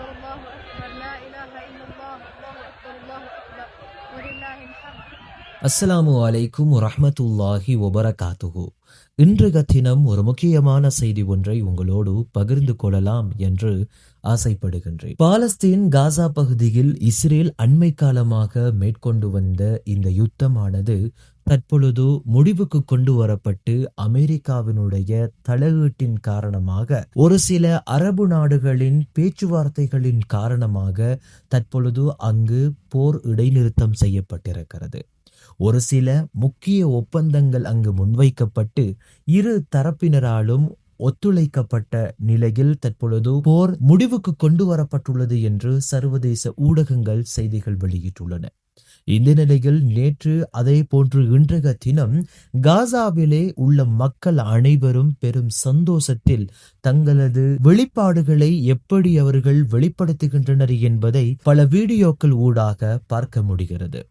أكبر الله أكبر لا إله إلا الله الله أكبر الله أكبر ولله الحمد. السلام عليكم ورحمة الله وبركاته. இன்றைய தினம் ஒரு முக்கியமான செய்தி ஒன்றை உங்களோடு பகிர்ந்து கொள்ளலாம் என்று ஆசைப்படுகின்றேன். பாலஸ்தீன் காசா பகுதியில் இஸ்ரேல் அண்மை காலமாக மேற்கொண்டு வந்த இந்த யுத்தமானது தற்பொழுது முடிவுக்கு கொண்டு வரப்பட்டு அமெரிக்காவினுடைய தலையீட்டின் காரணமாக ஒரு சில அரபு நாடுகளின் பேச்சுவார்த்தைகளின் காரணமாக தற்பொழுது அங்கு போர் இடைநிறுத்தம் செய்யப்பட்டிருக்கிறது. ஒரு சில முக்கிய ஒப்பந்தங்கள் அங்கு முன்வைக்கப்பட்டு இரு தரப்பினராலும் ஒத்துழைக்கப்பட்ட நிலையில் தற்பொழுது போர் முடிவுக்கு கொண்டு வரப்பட்டுள்ளது என்று சர்வதேச ஊடகங்கள் செய்திகள் வெளியிட்டுள்ளன. இந்த நிலையில் நேற்று அதே போன்று இன்றைய தினம் காசாவிலே உள்ள மக்கள் அனைவரும் பெரும் சந்தோஷத்தில் தங்களது வெளிப்பாடுகளை எப்படி அவர்கள் வெளிப்படுத்துகின்றனர் என்பதை பல வீடியோக்கள் ஊடாக பார்க்க முடிகிறது.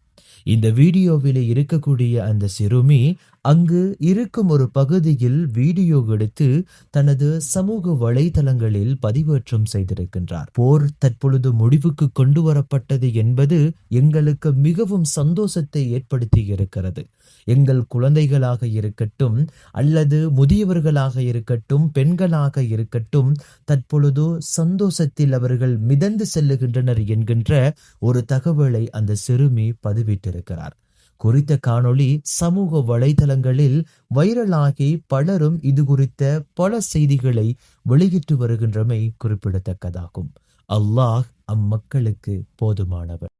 இந்த வீடியோவில் இருக்கக்கூடிய அந்த சிறுமி அங்கு இருக்கும் ஒரு பகுதியில் வீடியோ எடுத்து தனது சமூக வலைதளங்களில் பதிவேற்றம் செய்திருக்கின்றார். போர் தற்பொழுது முடிவுக்கு கொண்டு வரப்பட்டது என்பது எங்களுக்கு மிகவும் சந்தோஷத்தை ஏற்படுத்தி இருக்கிறது. எங்கள் குழந்தைகளாக இருக்கட்டும் அல்லது முதியவர்களாக இருக்கட்டும் பெண்களாக இருக்கட்டும் தற்பொழுது சந்தோஷத்தில் அவர்கள் மிதந்து செல்லுகின்றனர் என்கின்ற ஒரு தகவலை அந்த சிறுமி பதிவிட்டிருக்கிறார். குறித்த காணொளி சமூக வலைதளங்களில் வைரலாகி பலரும் இது குறித்த பல செய்திகளை வெளியிட்டு வருகின்றமை குறிப்பிடத்தக்கதாகும். அல்லாஹ் அம்மக்களுக்கு போதுமானவர்.